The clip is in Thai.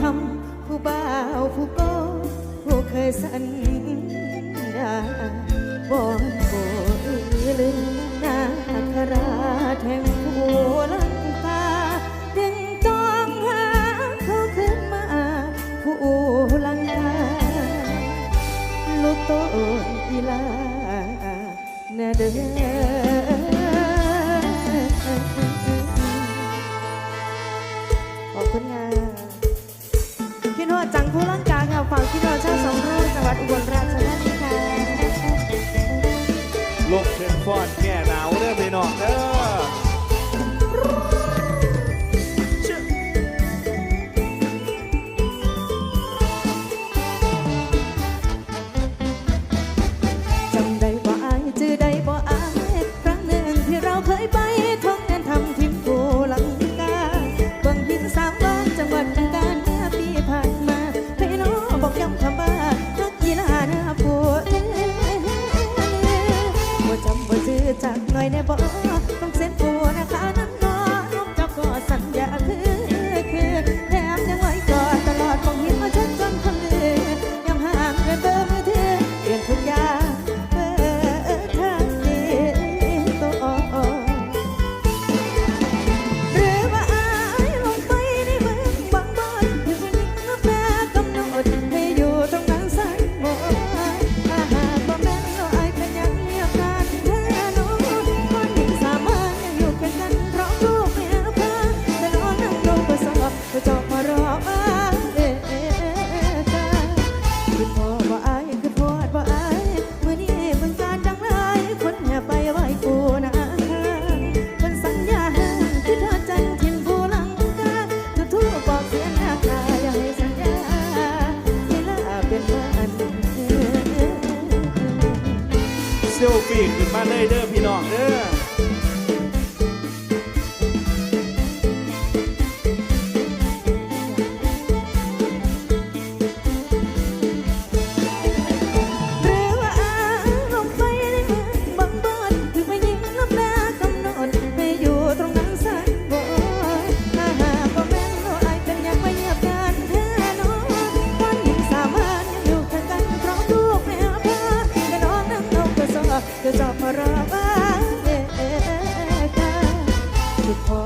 คำผู้บ่าวผู้โกผู้เคยสัญญาบอนโบลืมนาคราแทงผู้ลังตาดึงต้องหาเขาขึ้นมาผู้ลังตาลูกต้นอีลาแนเด้อขอบคุณค่ะ จักหน่อยแน่บ่ ซื้ขึ้นมาเลยเด้อพี่น้องเด้อ the park.